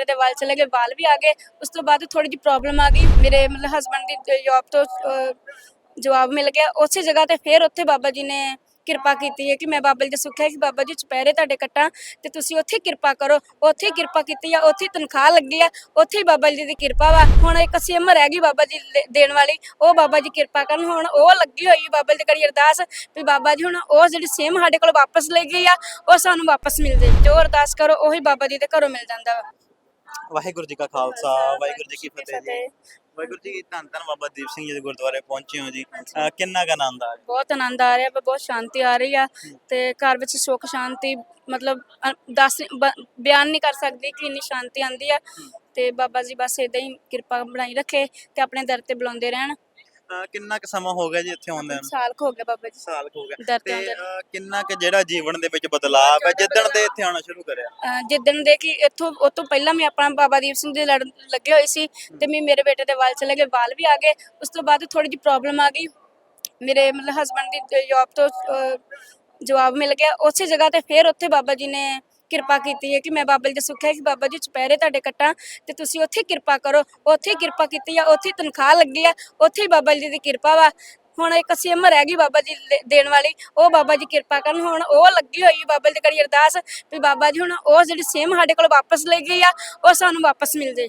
ਬੇਟੇ ਦੇ ਵਾਲ ਚਲੇ ਗਏ, ਵਾਲ ਵੀ ਆ ਗਏ। ਉਸ ਤੋਂ ਬਾਅਦ ਥੋੜੀ ਜਿਹੀ ਪ੍ਰੋਬਲਮ ਆ ਗਈ। ਮੇਰੇ ਮਤਲਬ ਹਸਬੰਡ ਦੀ ਜੌਬ ਤੋਂ ਜਵਾਬ ਮਿਲ ਗਿਆ। ਉਸੇ ਜਗ੍ਹਾ ਤੇ ਫਿਰ ਉੱਥੇ ਬਾਬਾ ਜੀ ਨੇ ਕਿਰਪਾ ਕੀਤੀ ਹੈ ਕਿ ਮੈਂ ਬਾਬਾ ਜੀ ਦੇ ਸੁੱਖਿਆ ਕਿ ਬਾਬਾ ਜੀ ਚੁਪਹਿਰੇ ਤੁਹਾਡੇ ਕੱਟਾਂ ਤੇ ਤੁਸੀਂ ਉੱਥੇ ਕਿਰਪਾ ਕਰੋ। ਉੱਥੇ ਹੀ ਕਿਰਪਾ ਕੀਤੀ ਆ, ਉੱਥੇ ਤਨਖਾਹ ਲੱਗੀ ਆ, ਉੱਥੇ ਬਾਬਾ ਜੀ ਦੀ ਕਿਰਪਾ ਵਾ। ਹੁਣ ਇੱਕ ਸਿਮ ਰਹਿ ਗਈ ਬਾਬਾ ਜੀ ਦੇਣ ਵਾਲੀ। ਉਹ ਬਾਬਾ ਜੀ ਕਿਰਪਾ ਕਰਨ। ਹੁਣ ਉਹ ਲੱਗੀ ਹੋਈ ਬਾਬਾ ਜੀ ਦੀ ਕਰੀ ਅਰਦਾਸ ਵੀ ਬਾਬਾ ਜੀ ਹੁਣ ਉਹ ਜਿਹੜੀ ਸਿਮ ਸਾਡੇ ਕੋਲ ਵਾਪਸ ਲੈ ਗਈ ਆ, ਉਹ ਸਾਨੂੰ ਵਾਪਸ ਮਿਲ ਜੇ ਜੋ ਅਰਦਾਸ ਕਰੋ, ਉਹੀ ਬਾਬਾ ਜੀ ਦੇ ਘਰੋਂ ਮਿਲ ਜਾਂਦਾ ਵਾ। ਵਾਹਿਗੁਰੂ ਜੀ ਕਾ ਖਾਲਸਾ ਵਾਹਿਗੁਰੂ ਜੀ ਕੀ ਫਤਿਹ ਜੀ। ਵਾਹਿਗੁਰੂ ਜੀ ਧੰਨ ਧੰਨ ਬਾਬਾ ਦੀਪ ਸਿੰਘ ਜੀ ਦੇ ਗੁਰਦੁਆਰੇ ਪਹੁੰਚੇ ਹੋ ਜੀ। ਅਹ ਕਿੰਨਾ ਕੁ ਆਨੰਦ ਆ ਬਹੁਤ ਆਨੰਦ ਆ ਰਿਹਾ ਵਾ ਬਹੁਤ ਸ਼ਾਂਤੀ ਆ ਰਹੀ ਆ ਤੇ ਘਰ ਵਿੱਚ ਸੁੱਖ ਸ਼ਾਂਤੀ ਮਤਲਬ ਅ, ਦੱਸ ਬ- ਬਿਆਨ ਨਹੀਂ ਕਰ ਸਕਦੀ ਕਿ ਇੰਨੀ ਸ਼ਾਂਤੀ ਆਂਦੀ ਆ। ਤੇ ਬਾਬਾ ਜੀ ਬਸ ਇਦਾਂ ਹੀ ਕਿਰਪਾ ਬਣਾਈ ਰੱਖੇ ਤੇ ਆਪਣੇ ਦਰ ਤੇ ਬੁਲਾਉਂਦੇ ਰਹਿਣ। ਅਹ ਕਿੰਨਾ ਕੁ ਸਮਾਂ ਹੋ ਗਿਆ ਜੀ ਇੱਥੇ ਆਉਂਦੇ ਨੂੰ? ਸਾਲ ਕੁ ਹੋ ਗਿਆ ਬਾਬਾ ਜੀ। ਸਾਲ ਕੁ ਹੋ ਗਿਆ। ਤੇ ਤੇ। ਅਹ ਕਿੰਨਾ ਕੁ ਜਿਹੜਾ ਜੀਵਨ ਦੇ ਵਿੱਚ ਬਦਲਾਅ ਹੈ ਜਿੱਦਣ ਦੇ ਇੱਥੇ ਆਉਣਾ ਸ਼ੁਰੂ ਕਰਿਆ? ਅਹ ਜਿੱਦਣ ਦੇ ਕਿ ਇੱਥੋਂ ਉਹ ਤੋਂ ਪਹਿਲਾਂ ਮੈਂ ਆਪਣਾ ਬਾਬਾ ਦੀਪ ਸਿੰਘ ਦੇ ਲੜ ਲੱਗੇ ਹੋਏ ਸੀ ਤੇ ਮੈਂ ਮੇਰੇ ਬੇਟੇ ਦੇ ਵਾਲ ਚਲੇ ਗਏ ਵਾਲ ਵੀ ਆ ਗਏ। ਉਸ ਤੋਂ ਬਾਅਦ ਥੋੜੀ ਜਿਹੀ ਪ੍ਰੋਬਲਮ ਆ ਗਈ। ਮੇਰੇ ਮਤਲਬ ਹਸਬੰਡ ਦੀ ਜੌਬ ਤੋਂ ਅਹ, ਜਵਾਬ ਮਿਲ ਗਿਆ। ਉਸੇ ਜਗ੍ਹਾ ਤੇ ਫਿਰ ਉੱਥੇ ਬਾਬਾ ਜੀ ਨੇ ਕਿਰਪਾ ਕੀਤੀ ਹੈ ਕਿ ਮੈਂ ਬਾਬਾ ਜੀ ਦਾ ਸੁੱਖ ਹੈ ਕਿ ਬਾਬਾ ਜੀ ਚੁਪਹਿਰੇ ਤੁਹਾਡੇ ਕੱਟਾਂ ਤੇ ਤੁਸੀਂ ਉੱਥੇ ਕਿਰਪਾ ਕਰੋ, ਉੱਥੇ ਕਿਰਪਾ ਕੀਤੀ ਆ, ਉੱਥੇ ਤਨਖਾਹ ਲੱਗੀ ਆ, ਉੱਥੇ ਹੀ ਬਾਬਾ ਜੀ ਦੀ ਕਿਰਪਾ ਵਾ। ਹੁਣ ਇੱਕ ਸਿਮ ਰਹਿ ਗਈ ਬਾਬਾ ਜੀ ਦੇ- ਦੇਣ ਵਾਲੀ, ਉਹ ਬਾਬਾ ਜੀ ਕਿਰਪਾ ਕਰਨ, ਹੁਣ ਉਹ ਲੱਗੀ ਹੋਈ ਬਾਬਾ ਜੀ ਦੀ ਕਰੀ ਅਰਦਾਸ ਵੀ ਬਾਬਾ ਜੀ ਹੁਣ ਉਹ ਜਿਹੜੀ ਸਿਮ ਸਾਡੇ ਕੋਲ ਵਾਪਸ ਲੈ ਗਈ ਆ, ਉਹ ਸਾਨੂੰ ਵਾਪਸ ਮਿਲ ਜੇ।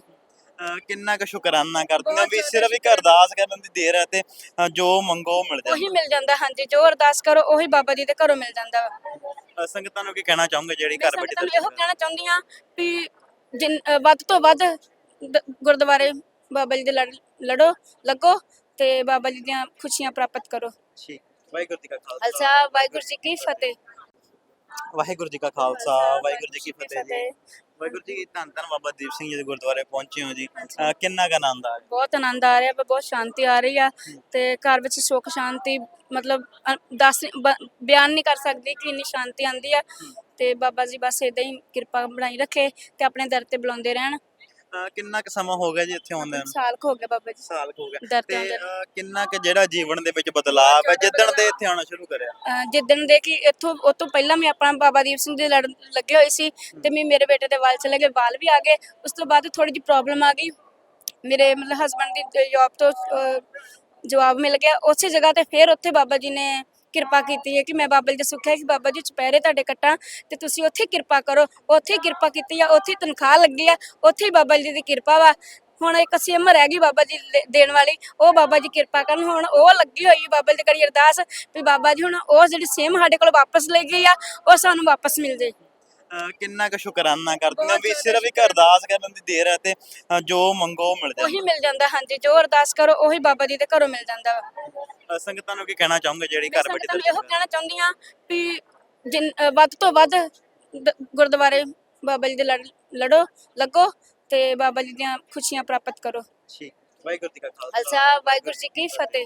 ਅਹ ਕਿੰਨਾ ਕੁ ਸ਼ੁਕਰਾਨਾ ਕਰਦੇ ਹੋ ਵੀ ਸਿਰਫ ਇੱਕ ਅਰਦਾਸ ਕਰਨ ਦੀ ਦੇਰ ਹੈ ਤੇ ਅਹ ਜੋ ਮੰਗੋ ਉਹ ਮਿਲ ਉਹੀ ਜਾਂਦਾ ਮਿਲ ਜਾਂਦਾ ਹਾਂਜੀ ਜੋ ਅਰਦਾਸ ਕਰੋ ਉਹੀ ਬਾਬਾ ਜੀ ਦੇ ਘਰੋਂ ਮਿਲ ਜਾਂਦਾ। ਵਾ ਅਹ ਸੰਗਤਾਂ ਨੂੰ ਕੀ ਕਹਿਣਾ ਚਾਹੋਗੇ ਜਿਹੜੀ ਮੈਂ ਘਰ ਬੈਠੇ ਸੰਗਤਾਂ ਨੂੰ ਇਹੋ ਕਹਿਣਾ ਚਾਹੁੰਦੀ ਆ ਵੀ ਜਿਨ ਅ, ਵੱਧ ਤੋਂ ਵੱਧ ਦ- ਗੁਰਦੁਆਰੇ ਬਾਬਾ ਜੀ ਦੇ ਲੜ- ਲੜੋ ਲੱਗੋ ਤੇ ਬਾਬਾ ਜੀ ਦੀਆਂ ਖੁਸ਼ੀਆਂ ਪ੍ਰਾਪਤ ਕਰੋ। ਠੀਕ। ਵਾਹਿਗੁਰੂ ਜੀ ਕਾ ਖਾਲਸਾ। ਵਾਹਿਗੁਰੂ ਜੀ ਕੀ ਫਤਿਹ। ਵਾਹਿਗੁਰੂ ਜੀ ਕਾ ਖਾਲਸਾ ਵਾਹਿਗੁਰੂ ਜੀ ਕੀ ਫਤਿਹ ਜੀ। ਵਾਹਿਗੁਰੂ ਜੀ ਧੰਨ ਧੰਨ ਬਾਬਾ ਦੀਪ ਸਿੰਘ ਜੀ ਦੇ ਗੁਰਦੁਆਰੇ ਪਹੁੰਚੇ ਹੋ ਜੀ। ਅਹ ਕਿੰਨਾ ਕੁ ਆਨੰਦ ਆ? ਬਹੁਤ ਆਨੰਦ ਆ ਰਿਹਾ ਵਾ ਬਹੁਤ ਸ਼ਾਂਤੀ ਆ ਰਹੀ ਆ ਤੇ ਘਰ ਵਿੱਚ ਸੁੱਖ ਸ਼ਾਂਤੀ ਮਤਲਬ ਅ, ਦੱਸ ਬ- ਬਿਆਨ ਨਹੀਂ ਕਰ ਸਕਦੀ ਕਿ ਇੰਨੀ ਸ਼ਾਂਤੀ ਆਂਦੀ ਆ। ਤੇ ਬਾਬਾ ਜੀ ਬਸ ਇਦਾਂ ਹੀ ਕਿਰਪਾ ਬਣਾਈ ਰੱਖੇ ਤੇ ਆਪਣੇ ਦਰ ਤੇ ਬੁਲਾਉਂਦੇ ਰਹਿਣ। ਅਹ ਕਿੰਨਾ ਕੁ ਸਮਾਂ ਹੋ ਗਿਆ ਜੀ ਇੱਥੇ ਆਉਂਦੇ ਨੂੰ? ਸਾਲ ਕੁ ਹੋ ਗਿਆ ਬਾਬਾ ਜੀ। ਸਾਲ ਕੁ ਹੋ ਗਿਆ। ਤੇ ਤੇ। ਅਹ ਕਿੰਨਾ ਕੁ ਜਿਹੜਾ ਜੀਵਨ ਦੇ ਵਿੱਚ ਬਦਲਾਅ ਹੈ? ਜਿੱਦਣ ਦੇ ਇੱਥੇ ਆਉਣਾ ਸ਼ੁਰੂ ਕਰਿਆ। ਅਹ ਜਿੱਦਣ ਦੇ ਕਿ ਇੱਥੋਂ ਉਹ ਤੋਂ ਪਹਿਲਾਂ ਮੈਂ ਆਪਣਾ ਬਾਬਾ ਦੀਪ ਸਿੰਘ ਦੇ ਲੜ ਲੱਗੇ ਹੋਏ ਸੀ ਤੇ ਮੈਂ ਮੇਰੇ ਬੇਟੇ ਦੇ ਵਾਲ ਚਲੇ ਗਏ ਵਾਲ ਵੀ ਆ ਗਏ। ਉਸ ਤੋਂ ਬਾਅਦ ਥੋੜੀ ਜਿਹੀ ਪ੍ਰੋਬਲਮ ਆ ਗਈ। ਮੇਰੇ ਮਤਲਬ ਹਸਬੰਡ ਦੀ ਜੌਬ ਤੋਂ ਅਹ, ਜਵਾਬ ਮਿਲ ਗਿਆ। ਉਸੇ ਜਗ੍ਹਾ ਤੇ ਫਿਰ ਉੱਥੇ ਬਾਬਾ ਜੀ ਨੇ ਕਿਰਪਾ ਕੀਤੀ ਹੈ ਕਿ ਮੈਂ ਬਾਬਾ ਜੀ ਦੇ ਸੁੱਖਿਆ ਕਿ ਬਾਬਾ ਜੀ ਚੁਪਹਿਰੇ ਤੁਹਾਡੇ ਕੱਟਾਂ ਤੇ ਤੁਸੀਂ ਉੱਥੇ ਕਿਰਪਾ ਕਰੋ, ਉੱਥੇ ਹੀ ਕਿਰਪਾ ਕੀਤੀ ਆ, ਉੱਥੇ ਹੀ ਤਨਖਾਹ ਲੱਗੀ ਆ, ਉੱਥੇ ਹੀ ਬਾਬਾ ਜੀ ਦੀ ਕਿਰਪਾ ਵਾ। ਹੁਣ ਇੱਕ ਸਿਮ ਰਹਿ ਗਈ ਬਾਬਾ ਜੀ ਦੇ- ਦੇਣ ਵਾਲੀ, ਉਹ ਬਾਬਾ ਜੀ ਕਿਰਪਾ ਕਰਨ, ਹੁਣ ਉਹ ਲੱਗੀ ਹੋਈ ਬਾਬਾ ਜੀ ਦੀ ਕਰੀ ਅਰਦਾਸ ਵੀ ਬਾਬਾ ਜੀ ਹੁਣ ਉਹ ਜਿਹੜੀ ਸਿਮ ਸਾਡੇ ਕੋਲ ਵਾਪਸ ਲੈ ਗਈ ਆ, ਉਹ ਸਾਨੂੰ ਵਾਪਸ ਮਿਲ ਜੇ। ਅਹ ਕਿੰਨਾ ਕੁ ਸ਼ੁਕਰਾਨਾ ਕਰਦੇ ਹੋ ਵੀ ਸਿਰਫ ਇੱਕ ਅਰਦਾਸ ਕਰਨ ਦੀ ਦੇਰ ਹੈ ਤੇ ਜੋ ਮੰਗੋ ਉਹ ਮਿਲ ਜਾਂਦਾ। ਉਹੀ ਮਿਲ ਜਾਂਦਾ ਹਾਂਜੀ ਜੋ ਅਰਦਾਸ ਕਰੋ ਉਹੀ ਬਾਬਾ ਜੀ ਦੇ ਘਰੋਂ ਮਿਲ ਜਾਂਦਾ। ਵਾ ਸੰਗਤਾਂ ਨੂੰ ਕੀ ਕਹਿਣਾ ਚਾਹੋਗੇ ਜਿਹੜੀ ਮੈਂ ਘਰ ਬੈਠੇ ਸੰਗਤਾਂ ਨੂੰ ਇਹੋ ਕਹਿਣਾ ਚਾਹੁੰਦੀ ਵੀ ਜਿਨ ਅ, ਵੱਧ ਤੋਂ ਵੱਧ ਦ- ਗੁਰਦੁਆਰੇ ਬਾਬਾ ਜੀ ਦੇ ਲੜ- ਲੜੋ ਲੱਗੋ ਤੇ ਬਾਬਾ ਜੀ ਦੀਆਂ ਖੁਸ਼ੀਆਂ ਪ੍ਰਾਪਤ ਕਰੋ। ਠੀਕ। ਵਾਹਿਗੁਰੂ ਜੀ ਕਾ ਖਾਲਸਾ। ਅਲਸਾ ਵਾਹਿਗੁਰੂ ਜੀ ਕੀ ਫਤਿਹ।